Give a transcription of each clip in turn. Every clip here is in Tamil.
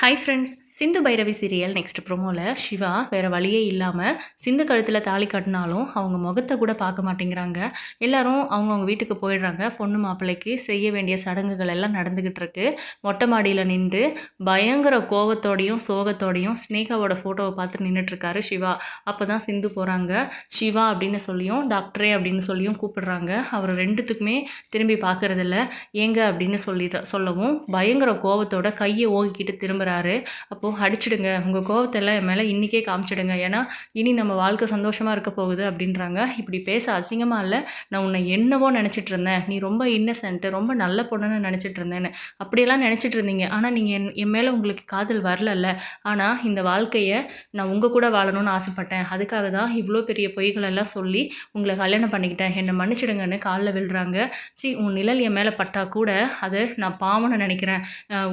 Hi friends Sindhu Bhairavi serial next ப்ரோமோவில் Siva வேறு வழியே இல்லாமல் சிந்து கழுத்தில் தாலி கட்டினாலும் அவங்க முகத்தை கூட பார்க்க மாட்டேங்கிறாங்க. எல்லாரும் அவங்கவுங்க வீட்டுக்கு போயிடுறாங்க. பொண்ணு மாப்பிள்ளைக்கு செய்ய வேண்டிய சடங்குகள் எல்லாம் நடந்துக்கிட்டு இருக்கு. மொட்டை மாடியில் நின்று பயங்கர கோவத்தோடையும் சோகத்தோடையும் ஸ்னேகாவோட ஃபோட்டோவை பார்த்து நின்றுட்டுருக்காரு சிவா. அப்போ தான் சிந்து போகிறாங்க சிவா அப்படின்னு சொல்லியும் டாக்டரே அப்படின்னு சொல்லியும் கூப்பிடுறாங்க. அவர் ரெண்டுத்துக்குமே திரும்பி பார்க்கறதில்ல. ஏங்க அப்படின்னு சொல்லி சொல்லவும் பயங்கர கோவத்தோட கையை ஓகிக்கிட்டு திரும்புகிறாரு அப்போது அடிச்சிடுங்க. உங்கள் கோவத்தெல்லாம் என் மேலே இன்றைக்கே காமிச்சிடுங்க. ஏன்னா இனி நம்ம வாழ்க்கை சந்தோஷமாக இருக்க போகுது அப்படின்றாங்க. இப்படி பேச அசிங்கமாக இல்லை. நான் உன்னை என்னவோ நினச்சிட்டு இருந்தேன். நீ ரொம்ப இன்னசென்ட்டு ரொம்ப நல்ல பொண்ணுன்னு நினச்சிட்டு இருந்தேன்னு. அப்படியெல்லாம் நினச்சிட்டு இருந்தீங்க. ஆனால் நீங்கள் என் என் மேலே உங்களுக்கு காதல் வரலல்ல. ஆனால் இந்த வாழ்க்கையை நான் உங்கள் கூட வாழணும்னு ஆசைப்பட்டேன். அதுக்காக தான் இவ்வளோ பெரிய பொய்கள் எல்லாம் சொல்லி உங்களை கல்யாணம் பண்ணிக்கிட்டேன். என்னை மன்னிச்சிடுங்கன்னு காலில் விழுறாங்க. சி உன் நிழல் என் மேலே பட்டா கூட அதை நான் பாவம்னு நினைக்கிறேன்.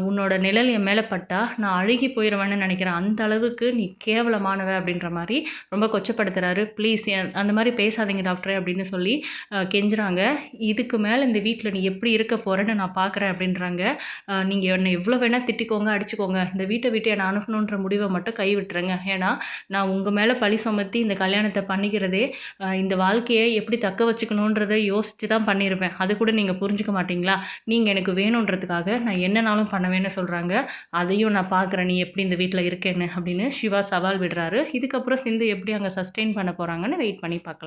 உன்னோட நிழல் என் மேலே பட்டா நான் அழுகி போயிடுவேன்னு நினைக்கிறேன். அந்த அளவுக்கு நீ கேவலமானவ அப்படின்ற மாதிரி ரொம்ப கொச்சப்படுத்துறாரு. ப்ளீஸ் அந்த மாதிரி பேசாதீங்க டாக்டரே அப்படின்னு சொல்லி கெஞ்சுறாங்க. இதுக்கு மேலே இந்த வீட்டில் நீ எப்படி இருக்க போகிறேன்னு நான் பார்க்குறேன் அப்படின்றாங்க. நீங்கள் என்னை எவ்வளோ வேணால் திட்டிக்கோங்க அடிச்சுக்கோங்க. இந்த வீட்டை விட்டு என்னை அனுப்பணுன்ற முடிவை மட்டும் கை விட்டுருங்க ஏன்னா நான் உங்கள் மேலே பழி சுமத்தி இந்த கல்யாணத்தை பண்ணிக்கிறதே இந்த வாழ்க்கையை எப்படி தக்க வச்சுக்கணுன்றதை யோசித்து தான் பண்ணியிருப்பேன் அது கூட நீங்கள் புரிஞ்சுக்க மாட்டீங்களா? நீங்கள் எனக்கு வேணுன்றதுக்காக நான் என்னனாலும் பண்ணுவேன்னு சொல்கிறாங்க அதையும் நான் பார்க்குறேன் நீ எப்படி இந்த வீட்டில் இருக்கேன்னு அப்படின்னு சிவா சவால் விடுறாரு. இதுக்கப்புறம் சிந்து எப்படி அங்கே சஸ்டெயின் பண்ண போகிறாங்கன்னு வெயிட் பண்ணி பார்க்கலாம்.